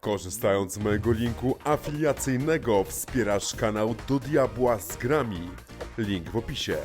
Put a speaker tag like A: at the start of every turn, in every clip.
A: Korzystając z mojego linku afiliacyjnego wspierasz kanał Do Diabła z Grami. Link w opisie.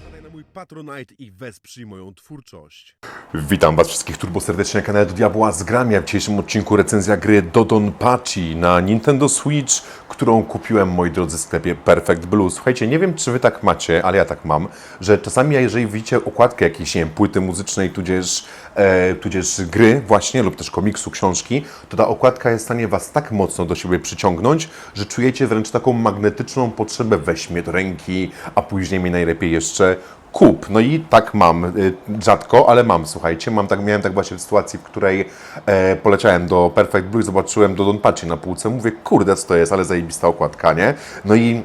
A: Wpadaj na mój Patronite i wesprzyj moją twórczość. Witam Was wszystkich turbo serdecznie na kanale Do Diabła z Grami. A w dzisiejszym odcinku recenzja gry Dodon Pachi na Nintendo Switch, którą kupiłem, moi drodzy, w sklepie Perfect Blue. Słuchajcie, nie wiem, czy Wy tak macie, ale ja tak mam, że czasami, jeżeli widzicie okładkę jakiejś, nie wiem, płyty muzycznej, tudzież, e, tudzież gry właśnie, lub też komiksu, książki, to ta okładka jest w stanie Was tak mocno do siebie przyciągnąć, że czujecie wręcz taką magnetyczną potrzebę weź mnie do ręki, a później mi najlepiej jeszcze kup. No i tak mam, y, rzadko, ale mam, słuchajcie, mam tak, miałem tak właśnie w sytuacji, w której e, poleciałem do Perfect Blue i zobaczyłem do Don Pachi na półce, mówię, kurde, co to jest, ale zajebista okładka, nie? No i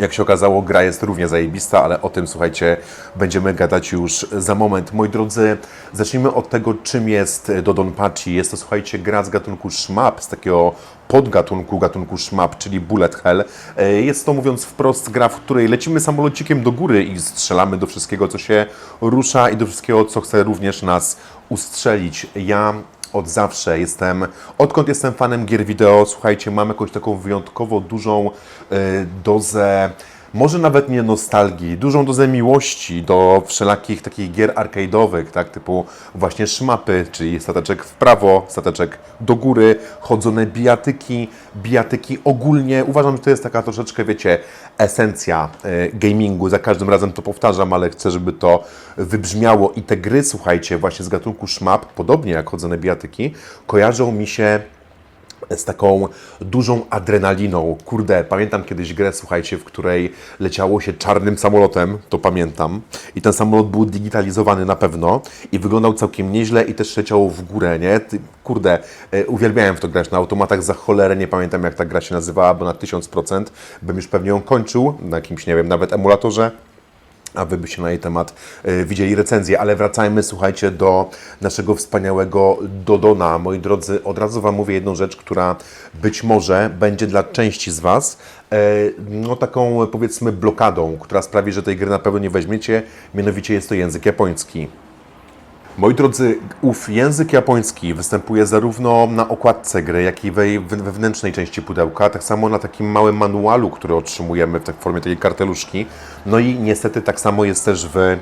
A: jak się okazało, gra jest równie zajebista, ale o tym, słuchajcie, będziemy gadać już za moment. Moi drodzy, zacznijmy od tego, czym jest Dodon Pachi. Jest to, słuchajcie, gra z gatunku szmap, z takiego podgatunku gatunku szmap, czyli bullet hell. E, Jest to, mówiąc wprost, gra, w której lecimy samolocikiem do góry i strzelamy do wszystkiego, co się rusza i do wszystkiego, co chce również nas ustrzelić. Ja od zawsze jestem, odkąd jestem fanem gier wideo, słuchajcie, mam jakąś taką wyjątkowo dużą y, dozę, może nawet nie nostalgii, dużą dozę miłości do wszelakich takich gier arcade'owych, tak, typu właśnie szmapy, czyli stateczek w prawo, stateczek do góry, chodzone bijatyki, bijatyki ogólnie, uważam, że to jest taka troszeczkę, wiecie, esencja y, gamingu, za każdym razem to powtarzam, ale chcę, żeby to wybrzmiało. I te gry, słuchajcie, właśnie z gatunku szmap, podobnie jak chodzone bijatyki, kojarzą mi się z taką dużą adrenaliną. Kurde, pamiętam kiedyś grę, słuchajcie, w której leciało się czarnym samolotem, to pamiętam. I ten samolot był digitalizowany na pewno i wyglądał całkiem nieźle i też leciało w górę, nie? Kurde, e, uwielbiałem w to grać na automatach za cholerę, nie pamiętam jak ta gra się nazywała, bo na 1000% bym już pewnie ją kończył, na jakimś, nie wiem, nawet emulatorze a wy byście na jej temat e, widzieli recenzję. Ale wracajmy, słuchajcie, do naszego wspaniałego Dodona. Moi drodzy, od razu Wam mówię jedną rzecz, która być może będzie dla części z Was e, no taką powiedzmy blokadą, która sprawi, że tej gry na pewno nie weźmiecie. Mianowicie jest to język japoński. Moi drodzy, ów język japoński występuje zarówno na okładce gry, jak i we we wewnętrznej części pudełka, tak samo na takim małym manualu, który otrzymujemy w tak- w formie takiej karteluszki. No i niestety tak samo jest też w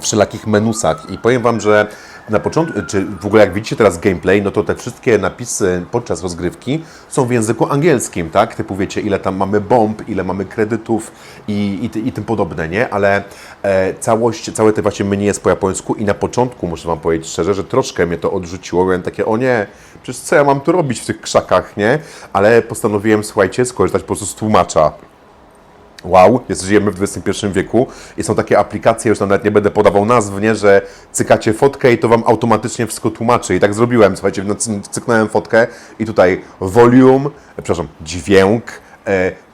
A: wszelakich menusach. I powiem Wam, że na początku, czy w ogóle jak widzicie teraz gameplay, no to te wszystkie napisy podczas rozgrywki są w języku angielskim, tak? Typu wiecie, ile tam mamy bomb, ile mamy kredytów i, i, i tym podobne, nie? Ale e, całość, całe te właśnie menu jest po japońsku i na początku muszę Wam powiedzieć szczerze, że troszkę mnie to odrzuciło. Miałem takie, o nie, przecież co ja mam tu robić w tych krzakach, nie? Ale postanowiłem, słuchajcie, skorzystać po prostu z tłumacza wow, jest, żyjemy w XXI wieku i są takie aplikacje, już tam nawet nie będę podawał nazw, nie, że cykacie fotkę i to Wam automatycznie wszystko tłumaczy. I tak zrobiłem, słuchajcie, no, cy- cyknąłem fotkę i tutaj volume, przepraszam, dźwięk,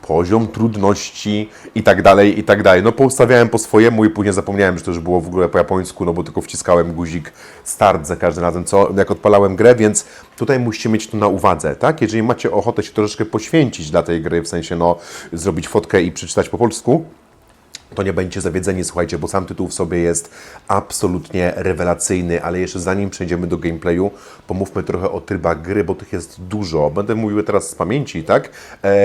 A: poziom trudności i tak dalej, i tak dalej. No poustawiałem po swojemu i później zapomniałem, że to już było w ogóle po japońsku, no bo tylko wciskałem guzik start za każdym razem, co jak odpalałem grę, więc tutaj musicie mieć to na uwadze, tak? Jeżeli macie ochotę się troszeczkę poświęcić dla tej gry, w sensie no zrobić fotkę i przeczytać po polsku, to nie będziecie zawiedzeni, słuchajcie, bo sam tytuł w sobie jest absolutnie rewelacyjny, ale jeszcze zanim przejdziemy do gameplayu, pomówmy trochę o trybach gry, bo tych jest dużo. Będę mówił teraz z pamięci, tak?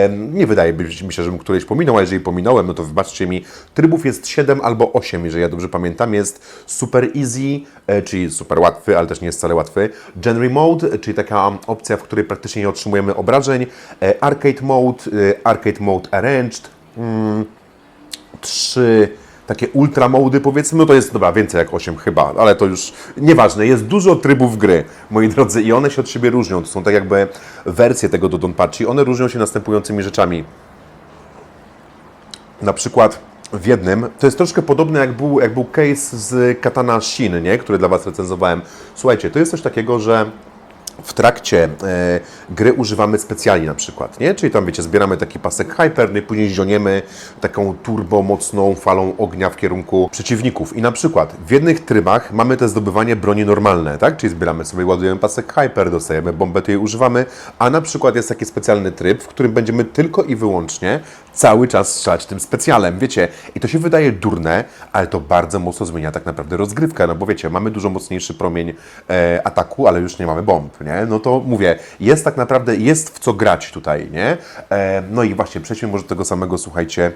A: Nie wydaje mi się, żebym któreś pominął, a jeżeli pominąłem, no to wybaczcie mi. Trybów jest 7 albo 8, jeżeli ja dobrze pamiętam. Jest Super Easy, e, czyli super łatwy, ale też nie jest wcale łatwy. Genre Mode, czyli taka opcja, w której praktycznie nie otrzymujemy obrażeń. E, Arcade Mode, e, Arcade Mode Arranged, trzy takie ultra mody powiedzmy, no to jest, dobra, więcej jak 8 chyba, ale to już nieważne, jest dużo trybów gry, moi drodzy, i one się od siebie różnią, to są tak jakby wersje tego do Don Pachi, one różnią się następującymi rzeczami. Na przykład w jednym, to jest troszkę podobne jak był, jak był case z Katana Shin, nie? który dla Was recenzowałem. Słuchajcie, to jest coś takiego, że w trakcie e, gry używamy specjali na przykład, nie? Czyli tam, wiecie, zbieramy taki pasek hyper, no i później zioniemy taką turbo mocną falą ognia w kierunku przeciwników. I na przykład w jednych trybach mamy te zdobywanie broni normalne, tak? Czyli zbieramy sobie, ładujemy pasek hyper, dostajemy bombę, to jej używamy, a na przykład jest taki specjalny tryb, w którym będziemy tylko i wyłącznie cały czas strzelać tym specjalem, wiecie. I to się wydaje durne, ale to bardzo mocno zmienia tak naprawdę rozgrywkę, no bo wiecie, mamy dużo mocniejszy promień e, ataku, ale już nie mamy bomb, nie? No to mówię, jest tak naprawdę, jest w co grać tutaj, nie? E, no i właśnie, przejdźmy może do tego samego, słuchajcie,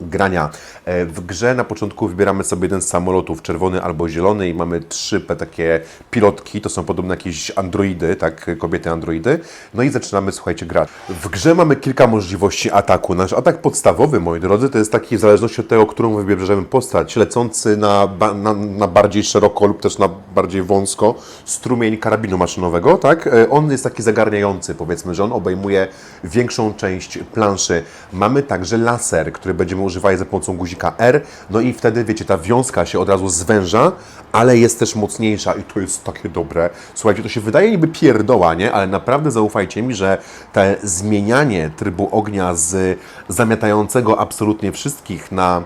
A: grania. E, W grze na początku wybieramy sobie jeden z samolotów, czerwony albo zielony i mamy trzy takie pilotki, to są podobne jakieś androidy, tak, kobiety androidy. No i zaczynamy, słuchajcie, grać. W grze mamy kilka możliwości ataku. Nasz atak podstawowy, moi drodzy, to jest taki w zależności od tego, którą wybierzemy postać, lecący na, na, na bardziej szeroko lub też na bardziej wąsko strumień karabinu maszynowego, tak? E, On jest taki zagarniający, powiedzmy, że on obejmuje większą część planszy. Mamy także laser, który będziemy używali za pomocą guzika R, no i wtedy, wiecie, ta wiązka się od razu zwęża, ale jest też mocniejsza i to jest takie dobre. Słuchajcie, to się wydaje niby pierdoła, nie? Ale naprawdę zaufajcie mi, że te zmienianie trybu ognia z zamiatającego absolutnie wszystkich na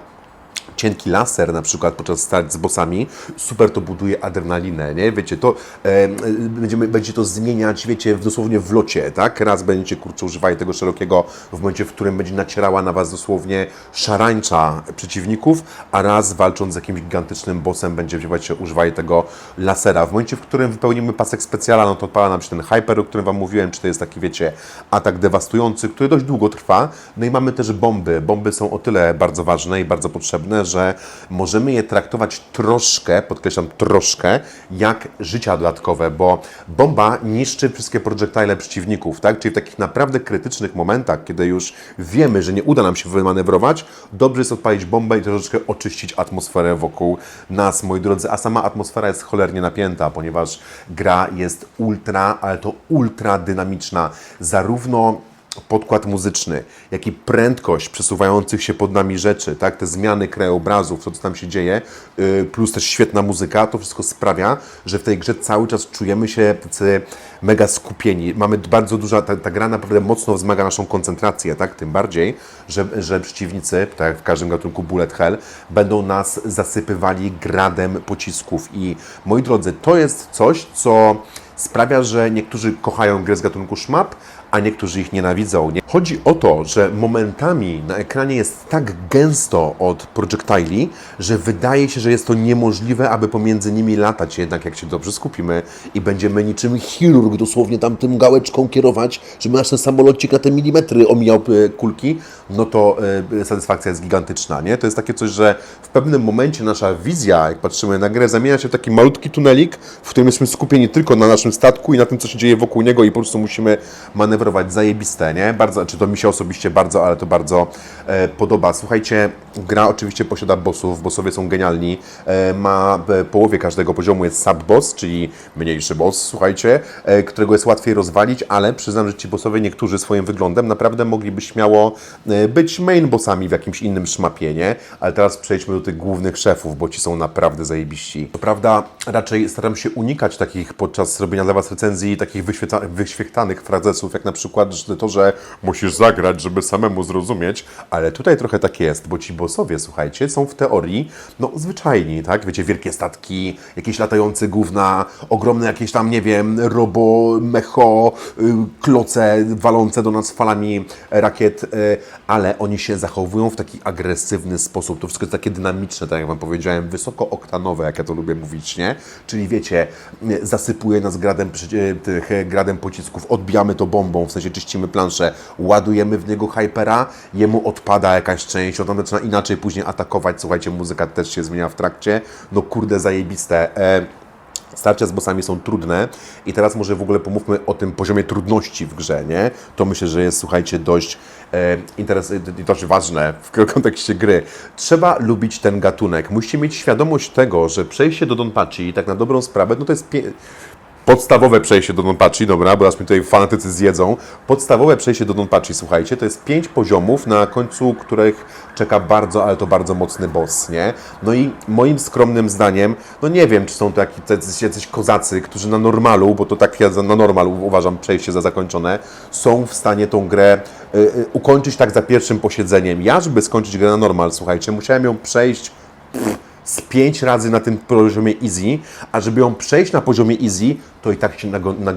A: cienki laser na przykład podczas starć z bossami, super to buduje adrenalinę, nie? Wiecie, to e, e, będziemy, będzie to zmieniać, wiecie, dosłownie w locie, tak? Raz będziecie, kurczę, używali tego szerokiego w momencie, w którym będzie nacierała na Was dosłownie szarańcza przeciwników, a raz walcząc z jakimś gigantycznym bossem będziecie właśnie używali tego lasera. W momencie, w którym wypełnimy pasek specjala, no to odpala nam się ten hyper, o którym Wam mówiłem, czy to jest taki, wiecie, atak dewastujący, który dość długo trwa. No i mamy też bomby. Bomby są o tyle bardzo ważne i bardzo potrzebne, że możemy je traktować troszkę, podkreślam troszkę, jak życia dodatkowe, bo bomba niszczy wszystkie projectile przeciwników, tak? Czyli w takich naprawdę krytycznych momentach, kiedy już wiemy, że nie uda nam się wymanewrować, dobrze jest odpalić bombę i troszeczkę oczyścić atmosferę wokół nas, moi drodzy. A sama atmosfera jest cholernie napięta, ponieważ gra jest ultra, ale to ultra dynamiczna. Zarówno podkład muzyczny, jak i prędkość przesuwających się pod nami rzeczy, tak, te zmiany krajobrazów, to co tam się dzieje, yy, plus też świetna muzyka, to wszystko sprawia, że w tej grze cały czas czujemy się mega skupieni. Mamy bardzo duża, ta, ta gra naprawdę mocno wzmaga naszą koncentrację, tak, tym bardziej, że, że przeciwnicy, tak jak w każdym gatunku bullet hell, będą nas zasypywali gradem pocisków. I moi drodzy, to jest coś, co sprawia, że niektórzy kochają grę z gatunku szmap, a niektórzy ich nienawidzą. Nie? Chodzi o to, że momentami na ekranie jest tak gęsto od projectili, że wydaje się, że jest to niemożliwe, aby pomiędzy nimi latać. Jednak jak się dobrze skupimy i będziemy niczym chirurg dosłownie tam tym gałeczką kierować, żeby nasz ten samolocik na te milimetry omijał e, kulki, no to e, satysfakcja jest gigantyczna. Nie? To jest takie coś, że w pewnym momencie nasza wizja, jak patrzymy na grę, zamienia się w taki malutki tunelik, w którym jesteśmy skupieni tylko na naszym statku i na tym, co się dzieje wokół niego i po prostu musimy manewrować. Zajebiste, nie? Bardzo, czy to mi się osobiście bardzo, ale to bardzo e, podoba. Słuchajcie, gra oczywiście posiada bossów, bossowie są genialni. E, ma w połowie każdego poziomu jest sub-boss, czyli mniejszy boss, słuchajcie, e, którego jest łatwiej rozwalić, ale przyznam, że ci bossowie niektórzy swoim wyglądem naprawdę mogliby śmiało e, być main bossami w jakimś innym szmapie, nie? Ale teraz przejdźmy do tych głównych szefów, bo ci są naprawdę zajebiści. To prawda, raczej staram się unikać takich podczas robienia dla Was recenzji, takich wyświechtanych frazesów, jak na przykład że to, że musisz zagrać, żeby samemu zrozumieć, ale tutaj trochę tak jest, bo ci bossowie, słuchajcie, są w teorii, no, zwyczajni, tak? Wiecie, wielkie statki, jakieś latające gówna, ogromne jakieś tam, nie wiem, robo, mecho, y, kloce walące do nas falami rakiet, y, ale oni się zachowują w taki agresywny sposób. To wszystko jest takie dynamiczne, tak jak Wam powiedziałem, wysokooktanowe, jak ja to lubię mówić, nie? Czyli wiecie, zasypuje nas gradem, y, tych, gradem pocisków, odbijamy to bombą, w sensie czyścimy planszę, ładujemy w niego hypera, jemu odpada jakaś część, on zaczyna inaczej później atakować, słuchajcie, muzyka też się zmienia w trakcie, no kurde, zajebiste. E, Starcia z bossami są trudne i teraz może w ogóle pomówmy o tym poziomie trudności w grze, nie? To myślę, że jest, słuchajcie, dość e, interes- i dość ważne w kontekście gry. Trzeba lubić ten gatunek. Musicie mieć świadomość tego, że przejście do Donpachi, tak na dobrą sprawę, no to jest podstawowe przejście do Donpachi, dobra, bo aż mi tutaj fanatycy zjedzą. Podstawowe przejście do Donpachi, słuchajcie, to jest pięć poziomów, na końcu których czeka bardzo, ale to bardzo mocny boss, nie? No i moim skromnym zdaniem, no nie wiem, czy są to jacyś, jacyś kozacy, którzy na normalu, bo to tak ja na normal uważam przejście za zakończone, są w stanie tą grę y, y, ukończyć tak za pierwszym posiedzeniem. Ja, żeby skończyć grę na normal, słuchajcie, musiałem ją przejść z z pięć razy na tym poziomie easy, a żeby ją przejść na poziomie easy, to i tak się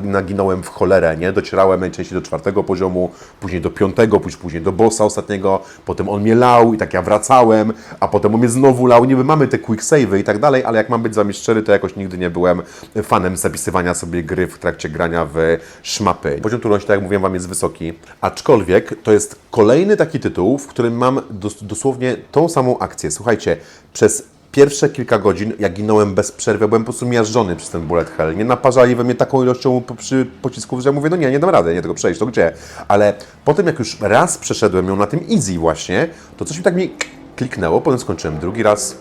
A: naginąłem w cholerę, nie? Docierałem najczęściej do czwartego poziomu, później do piątego, póź- później do bossa ostatniego, potem on mnie lał i tak ja wracałem, a potem on mnie znowu lał. Niby mamy te quick save'y i tak dalej, ale jak mam być z wami szczery, to jakoś nigdy nie byłem fanem zapisywania sobie gry w trakcie grania w szmapy. Poziom trudności, tak jak mówiłem wam, jest wysoki, aczkolwiek to jest kolejny taki tytuł, w którym mam dos- dosłownie tą samą akcję. Słuchajcie, przez Pierwsze kilka godzin ja ginąłem bez przerwy, byłem po prostu miażdżony przez ten bullet hell. Nie naparzali we mnie taką ilością po- przy pocisków, że ja mówię, no nie, nie dam rady, nie tego przejść, to gdzie? Ale potem jak już raz przeszedłem ją na tym easy właśnie, to coś mi tak mi kliknęło, potem skończyłem drugi raz,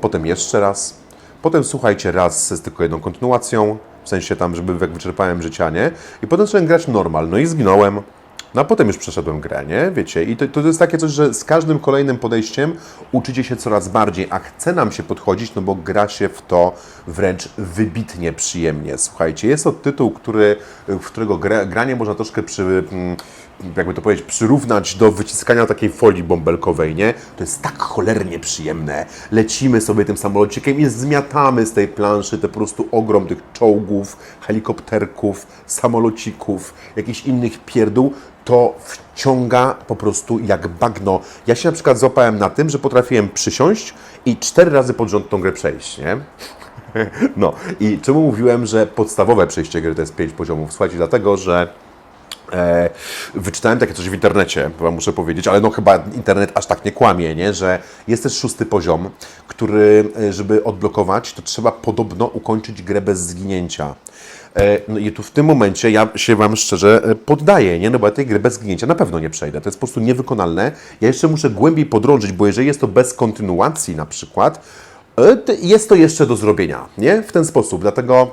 A: potem jeszcze raz, potem słuchajcie, raz z tylko jedną kontynuacją, w sensie tam, żeby wyczerpałem życia, nie? I potem zacząłem grać normal, no i zginąłem. No a potem już przeszedłem grę, nie? Wiecie, i to, to jest takie coś, że z każdym kolejnym podejściem uczycie się coraz bardziej, a chce nam się podchodzić, no bo gra się w to wręcz wybitnie przyjemnie. Słuchajcie, jest to tytuł, który, w którego gra, granie można troszkę przy, mm, jakby to powiedzieć, przyrównać do wyciskania takiej folii bąbelkowej, nie? To jest tak cholernie przyjemne. Lecimy sobie tym samolocikiem i zmiatamy z tej planszy te po prostu ogrom tych czołgów, helikopterków, samolocików, jakichś innych pierdół. To wciąga po prostu jak bagno. Ja się na przykład złapałem na tym, że potrafiłem przysiąść i cztery razy pod rząd tą grę przejść, nie? No i czemu mówiłem, że podstawowe przejście gry to jest pięć poziomów? Słuchajcie, dlatego, że E, wyczytałem takie coś w internecie, wam muszę powiedzieć, ale no chyba internet aż tak nie kłamie, nie? że jest też szósty poziom, który, e, żeby odblokować, to trzeba podobno ukończyć grę bez zginięcia. E, No i tu w tym momencie ja się Wam szczerze e, poddaję, nie? No bo ja tej gry bez zginięcia na pewno nie przejdę. To jest po prostu niewykonalne. Ja jeszcze muszę głębiej podrążyć, bo jeżeli jest to bez kontynuacji na przykład, e, jest to jeszcze do zrobienia, nie? W ten sposób. Dlatego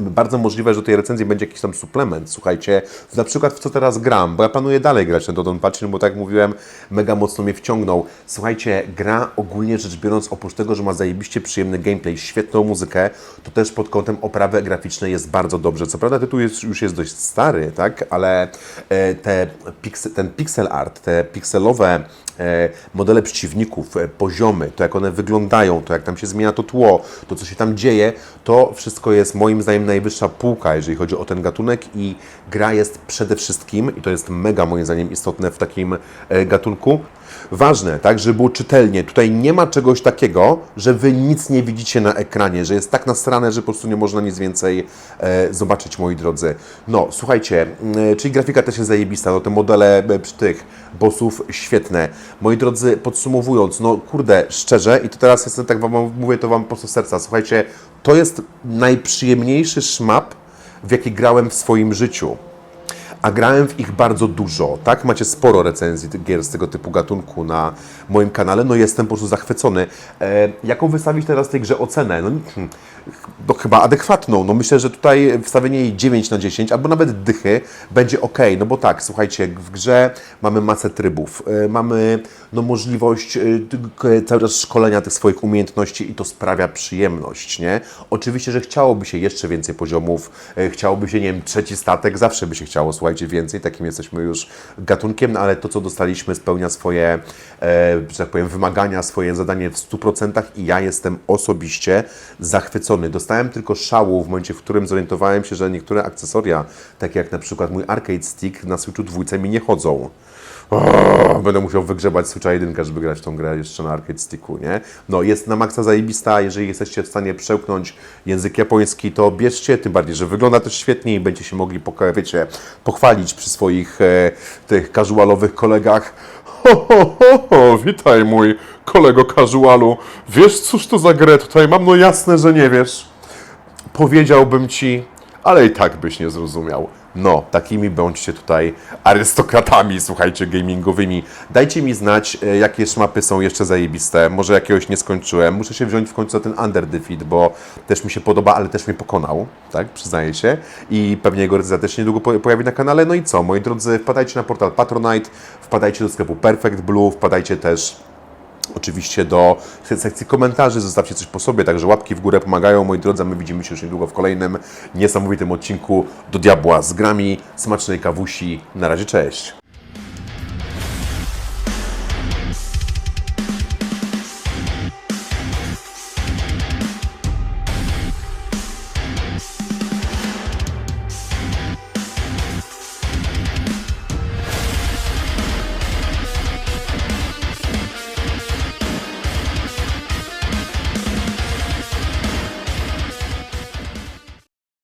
A: bardzo możliwe, że do tej recenzji będzie jakiś tam suplement. Słuchajcie, na przykład w co teraz gram, bo ja planuję dalej grać ten Dodon Patchin, bo tak jak mówiłem, mega mocno mnie wciągnął. Słuchajcie, gra ogólnie rzecz biorąc, oprócz tego, że ma zajebiście przyjemny gameplay, świetną muzykę, to też pod kątem oprawy graficznej jest bardzo dobrze. Co prawda tytuł jest, już jest dość stary, tak, ale e, te ten pixel art, te pikselowe modele przeciwników, e, poziomy, to jak one wyglądają, to jak tam się zmienia to tło, to co się tam dzieje, to wszystko jest moim zdaniem najwyższa półka, jeżeli chodzi o ten gatunek i gra jest przede wszystkim, i to jest mega moim zdaniem istotne w takim e, gatunku, ważne, tak, żeby było czytelnie. Tutaj nie ma czegoś takiego, że wy nic nie widzicie na ekranie, że jest tak nastrane, że po prostu nie można nic więcej e, zobaczyć, moi drodzy. No, słuchajcie, mm, czyli grafika też jest zajebista, no te modele e, przy tych bossów świetne. Moi drodzy, podsumowując, no kurde, szczerze, i to teraz jestem tak wam mówię to wam po prostu serca, słuchajcie, to jest najprzyjemniejszy szmap, w jaki grałem w swoim życiu a grałem w ich bardzo dużo, tak? Macie sporo recenzji gier z tego typu gatunku na moim kanale, no jestem po prostu zachwycony. E, jaką wystawić teraz tej grze ocenę? No, hmm, no chyba adekwatną, no myślę, że tutaj wstawienie jej 9 na 10, albo nawet dychy będzie ok, no bo tak, słuchajcie, w grze mamy masę trybów, e, mamy no możliwość e, cały czas szkolenia tych swoich umiejętności i to sprawia przyjemność, nie? Oczywiście, że chciałoby się jeszcze więcej poziomów, e, chciałoby się, nie wiem, trzeci statek, zawsze by się chciało, słuchajcie, więcej, takim jesteśmy już gatunkiem, no ale to, co dostaliśmy, spełnia swoje, że tak powiem, wymagania, swoje zadanie w 100% i ja jestem osobiście zachwycony. Dostałem tylko szału w momencie, w którym zorientowałem się, że niektóre akcesoria, takie jak na przykład mój arcade stick na Switchu dwójce mi nie chodzą. Będę musiał wygrzebać Switcha 1, żeby grać tą grę jeszcze na arcade sticku, nie? No, jest na maksa zajebista, jeżeli jesteście w stanie przełknąć język japoński, to bierzcie, tym bardziej, że wygląda też świetnie i będziecie mogli, wiecie, pochwalić przy swoich e, tych casualowych kolegach. Ho, ho, ho, ho, witaj mój kolego casualu. Wiesz, cóż to za grę tutaj mam? No jasne, że nie wiesz powiedziałbym ci, ale i tak byś nie zrozumiał. No, takimi bądźcie tutaj arystokratami, słuchajcie, gamingowymi. Dajcie mi znać, e, jakie szmapy są jeszcze zajebiste. Może jakiegoś nie skończyłem. Muszę się wziąć w końcu za ten Under Defeat, bo też mi się podoba, ale też mnie pokonał, tak, przyznaję się. I pewnie jego recenzja też się niedługo po- pojawi na kanale. No i co, moi drodzy, wpadajcie na portal Patronite, wpadajcie do sklepu Perfect Blue, wpadajcie też Oczywiście do sekcji komentarzy, zostawcie coś po sobie, także łapki w górę pomagają. Moi drodzy, my widzimy się już niedługo w kolejnym niesamowitym odcinku do diabła z grami, smacznej kawusi. Na razie, cześć!